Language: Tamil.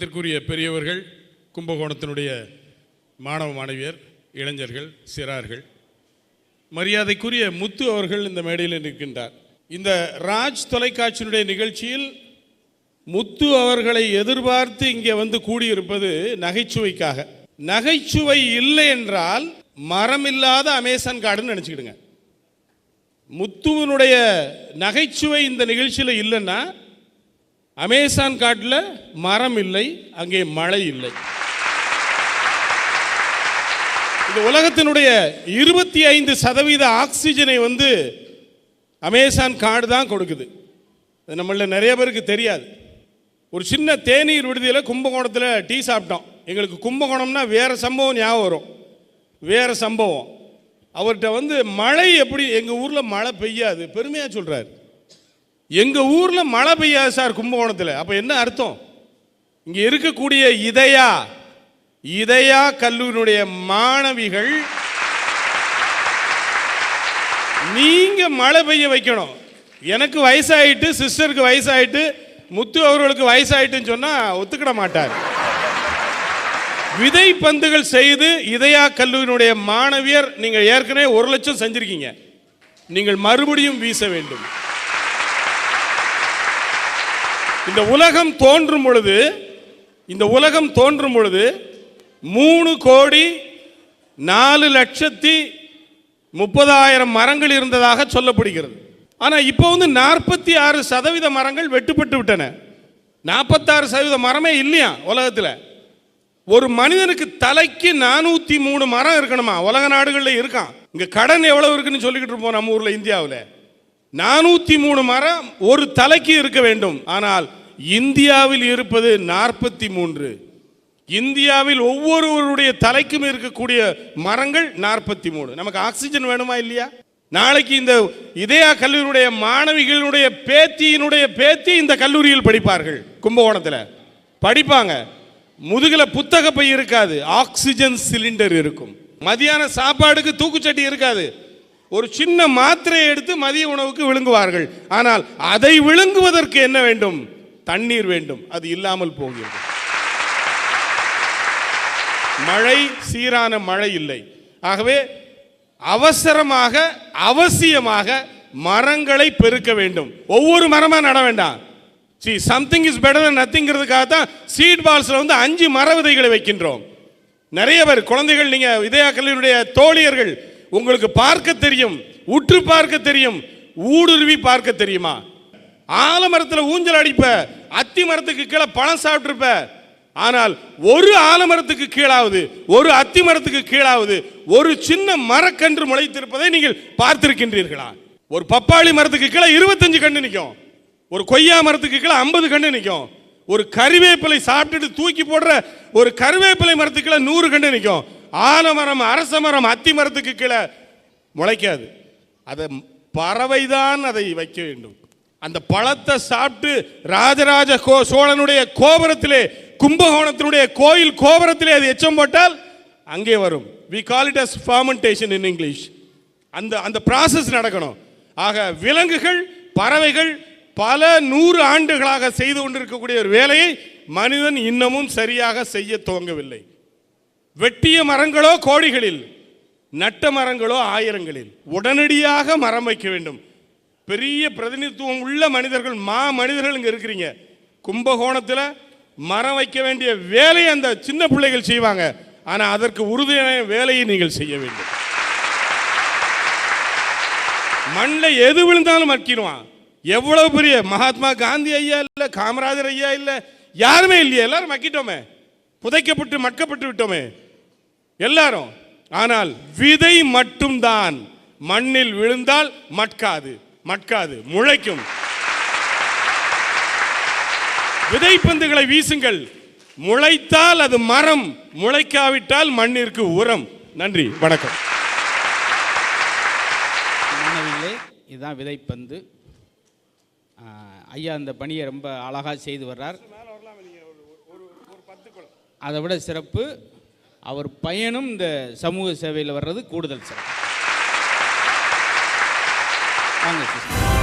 இதற்குரிய பெரியவர்கள் கும்பகோணத்தினுடைய மாணவ மாணவியர் இளைஞர்கள் சிறார்கள். மரியாதைக்குரிய முத்து அவர்கள் இந்த மேடையில் நிற்கின்றார். இந்த ராஜ் தொலைக்காட்சியினுடைய நிகழ்ச்சியில் முத்து அவர்களை எதிர்பார்த்து இங்கே வந்து கூடியிருப்பது நகைச்சுவைக்காக. நகைச்சுவை இல்லை என்றால் மரமில்லாத அமேசான் காடுன்னு நினச்சிக்கிடுங்க. முத்துவனுடைய நகைச்சுவை இந்த நிகழ்ச்சியில் இல்லைன்னா அமேசான் காட்டில் மரம் இல்லை அங்கே மழை இல்லை. இந்த உலகத்தினுடைய இருபத்தி ஐந்து சதவீத ஆக்சிஜனை வந்து அமேசான் காடு தான் கொடுக்குது. அது நம்மள நிறைய பேருக்கு தெரியாது. ஒரு சின்ன தேநீர் விடுதியில் கும்பகோணத்தில் டீ சாப்பிட்டோம். எங்களுக்கு கும்பகோணம்னா வேறு சம்பவம் ஞாபகம் வரும். வேறு சம்பவம். அவர்கிட்ட வந்து மழை எப்படி எங்கள் ஊரில் மழை பெய்யாது. பெருமையாக சொல்கிறார் எங்கள் ஊரில் மழை பெய்யாது சார் கும்பகோணத்தில். அப்போ என்ன அர்த்தம்? இங்கே இருக்கக்கூடிய இதயா? இதயா கல்லூரியினுடைய மாணவிகள் நீங்க மழை பெய்ய வைக்கணும். எனக்கு வயசாயிட்டு சிஸ்டருக்கு வயசாயிட்டு முத்து அவர்களுக்கு வயசாயிட்டுன்னு சொன்னா ஒத்துக்கிட மாட்டார். விதை பந்துகள் செய்து இதயா கல்லூரியினுடைய மாணவியர் நீங்கள் ஏற்கனவே ஒரு லட்சம் செஞ்சிருக்கீங்க. நீங்கள் மறுபடியும் வீச வேண்டும். இந்த உலகம் தோன்றும் பொழுது இந்த உலகம் தோன்றும் பொழுது மூணு கோடி நாலு லட்சத்தி முப்பதாயிரம் மரங்கள் இருந்ததாக சொல்லப்படுகிறது. ஆனால் இப்போ வந்து நாற்பத்தி ஆறு சதவீத மரங்கள் வெட்டுப்பட்டு விட்டன. நாற்பத்தாறு சதவீத மரமே இல்லையா உலகத்தில்? ஒரு மனிதனுக்கு தலைக்கு நானூற்றி மூணு மரம் இருக்கணுமா? உலக நாடுகளில் இருக்கான். இங்கே கடன் எவ்வளோ இருக்குன்னு சொல்லிக்கிட்டு இருப்போம் நம்ம ஊரில் இந்தியாவில். நானூற்றி மூணு மரம் ஒரு தலைக்கு இருக்க வேண்டும். ஆனால் இந்தியாவில் இருப்பது நாற்பத்தி மூன்று இந்தியாவில் ஒவ்வொருவருடைய தலைக்கும் இருக்கக்கூடிய மரங்கள் நாற்பத்தி மூணு நமக்கு ஆக்சிஜன் வேணுமா இல்லையா? நாளைக்கு இந்த இதயா கல்லூரியுடைய மாணவிகளுடைய பேத்தியினுடைய பேத்தி இந்த கல்லூரியில் படிப்பார்கள். கும்பகோணத்தில். படிப்பாங்க. முதுகில் புத்தக பை இருக்காது. ஆக்சிஜன் சிலிண்டர் இருக்கும். மதியான சாப்பாடுக்கு தூக்குச்சட்டி இருக்காது. ஒரு சின்ன மாத்திரையை எடுத்து மதிய உணவுக்கு விழுங்குவார்கள். ஆனால் அதை விழுங்குவதற்கு என்ன வேண்டும்? தண்ணீர் வேண்டும். அது இல்லாமல் போகிறது. மழை சீரான மழை இல்லை. ஆகவே அவசரமாக அவசியமாக மரங்களை பெருக்க வேண்டும். ஒவ்வொரு மரமா நட வேண்டாம். சி சம்திங் இஸ் பெட்டர் நத்திங்கிறதுக்காக தான் சீட் பால்ஸில் வந்து அஞ்சு மர விதைகளை வைக்கின்றோம். நிறைய பேர் குழந்தைகள் நீங்க இதயா தோழியர்கள் உங்களுக்கு பார்க்க தெரியும் உற்று பார்க்க தெரியும் ஊடுருவி பார்க்க தெரியுமா? ஆலமரத்தில் ஊஞ்சல் அடிப்ப அத்தி மரத்துக்கு கீழே பழம் சாப்பிட்ருப்ப ஆனால் ஒரு ஆலமரத்துக்கு கீழாவது ஒரு அத்தி மரத்துக்கு கீழாவது ஒரு சின்ன மரக்கன்று முளைத்திருப்பதை நீங்கள் பார்த்திருக்கின்றீர்களா? ஒரு பப்பாளி மரத்துக்கு கீழே இருபத்தஞ்சு கண்டு நிற்கும் ஒரு கொய்யா மரத்துக்கு கீழே ஐம்பது கண்டு நிற்கும் ஒரு கருவேப்பிலை சாப்பிட்டுட்டு தூக்கி போடுற ஒரு கருவேப்பிலை மரத்துக்கு கீழே நூறு கண்டு நிற்கும் ஆலமரம் அரச மரம் அத்தி மரத்துக்கு கீழே முளைக்காது. அதை பறவைதான் அதை வைக்க வேண்டும். அந்த பழத்தை சாப்பிட்டு ராஜராஜ கோ சோழனுடைய கோபுரத்திலே கும்பகோணத்தினுடைய கோயில் கோபுரத்திலே அது எச்சம் போட்டால் அங்கே வரும். We call it as fermentation in English அந்த அந்த ப்ராசஸ் நடக்கணும். ஆக விலங்குகள் பறவைகள் பல நூறு ஆண்டுகளாக செய்து கொண்டிருக்கக்கூடிய ஒரு வேலையை மனிதன் இன்னமும் சரியாக செய்ய துவங்கவில்லை. வெட்டிய மரங்களோ கோடிகளில் நட்ட மரங்களோ ஆயிரங்களில். உடனடியாக மரம் வைக்க வேண்டும். பெரிய பிரதிநிதித்துவம் உள்ள மனிதர்கள் மா மனிதர்கள் இங்கே இருக்கிறீங்க. கும்பகோணத்தில் மரம் வைக்க வேண்டிய வேலையை அந்த சின்ன பிள்ளைகள் செய்வாங்க. ஆனால் அதற்கு உறுதியான வேலையை நீங்கள் செய்ய வேண்டும். மண்ணில் எது விழுந்தாலும் மக்கிடுவான் எவ்வளவு பெரிய மகாத்மா காந்தி ஐயா இல்லை காமராஜர் ஐயா இல்லை யாருமே இல்லையா. எல்லாரும் மக்கிட்டோமே புதைக்கப்பட்டு மட்கப்பட்டு விட்டோமே. எல்லாரும். ஆனால் விதை மட்டும்தான். மண்ணில் விழுந்தால் மட்காது. மட்காது முளைக்கும். விதைப்பந்துகளை வீசுங்கள். முளைத்தால் அது மரம் முளைக்காவிட்டால் மண்ணிற்கு உரம். நன்றி வணக்கம். மாணவிகளே இதுதான் விதைப்பந்து. ஐயா அந்த பணியை ரொம்ப அழகாக செய்து வர்றார். அதை விட சிறப்பு அவர் பையனும் இந்த சமூக சேவையில் வர்றது கூடுதல் சிறப்பு. 만날 수 있습니다.